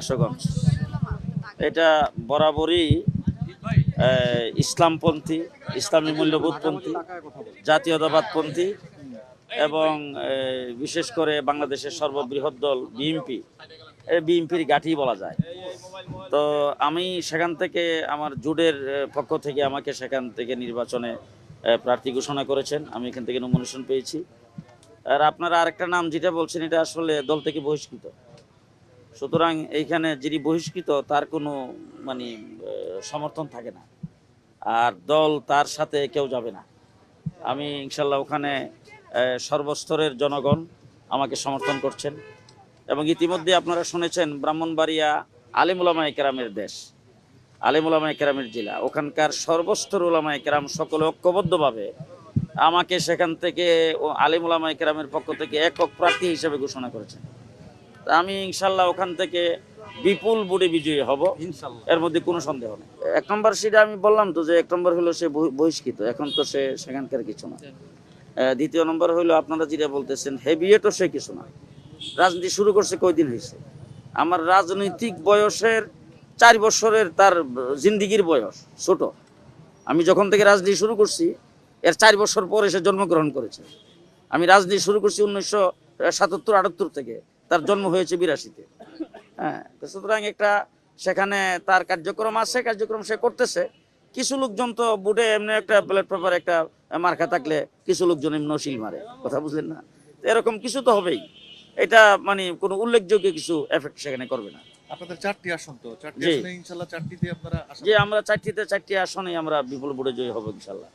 আশুগঞ্জ এটা বরাবরই ইসলামপন্থী, ইসলামী মূল্যবোধপন্থী, জাতীয়তাবাদপন্থী এবং বিশেষ করে বাংলাদেশের সর্ববৃহৎ দল বিএনপি। বিএনপির গাঠি বলা যায়। তো আমি সেখান থেকে আমার জুডের পক্ষ থেকে আমাকে সেখান থেকে নির্বাচনে প্রার্থী ঘোষণা করেছেন। আমি এখান থেকে নমিনেশন পেয়েছি। আর আপনারা আরেকটা নাম যেটা বলছেন, এটা আসলে দল থেকে বহিষ্কৃত। সুতরাং এইখানে যিনি বহিষ্কৃত, তার কোনো মানে সমর্থন থাকে না। আর দল তার সাথে কেউ যাবে না। আমি ইনশাল্লাহ ওখানে সর্বস্তরের জনগণ আমাকে সমর্থন করছেন। এবং ইতিমধ্যে আপনারা শুনেছেন ব্রাহ্মণবাড়িয়া আলিমুলামা কেরামের দেশ আলিমুলামা কেরামের জেলা। ওখানকার সর্বস্তর উলামা কেরাম সকলে ঐক্যবদ্ধভাবে আমাকে সেখান থেকে আলিমুলামা কেরামের পক্ষ থেকে একক প্রার্থী হিসেবে ঘোষণা করেছেন। আমি ইনশাল্লাহ ওখান থেকে বিপুল বুড়ে বিজয়ী হব। এর মধ্যে কোনো সন্দেহ নেই। এক নম্বর সেটা আমি বললাম তো যে এক নম্বর হলো সে বহি- বহিষ্কৃত এখন তো সে সেখানকার কিছু না। দ্বিতীয় নম্বর হলো আপনারা যেটা বলতেছেন হেভিয়েটও সে কিছু না। রাজনীতি শুরু করছে কয়দিন হয়েছে? আমার রাজনৈতিক বয়সের চার বছরের তার জিন্দিগির বয়স ছোট। আমি যখন থেকে রাজনীতি শুরু করছি এর চার বছর পরে সে জন্মগ্রহণ করেছে। আমি রাজনীতি শুরু করছি উনিশশো সাতাত্তর আটাত্তর থেকে। তার জন্ম হয়েছে বিরাশিতে। হ্যাঁ সুতরাং একটা সেখানে তার কার্যক্রম আছে কার্যক্রম সে করতেছে। কিছু লোকজন তো বুটে এমনি একটা প্লেট পেপার একটা মার্কা থাকলে কিছু লোকজন এমনি নশিল মারে কথা বুঝলেন না? এরকম কিছু তো হবেই। এটা মানে কোনো উল্লেখযোগ্য কিছু এফেক্ট সেখানে করবে না। আপনাদের চারটি আসন তো চারটি আসনে ইনশাল্লাহ চারটিতে আপনারা যে আমরা চারটিতে চারটি আসনে আমরা বিপুল বুড়ে জয়ী হব ইনশাল্লাহ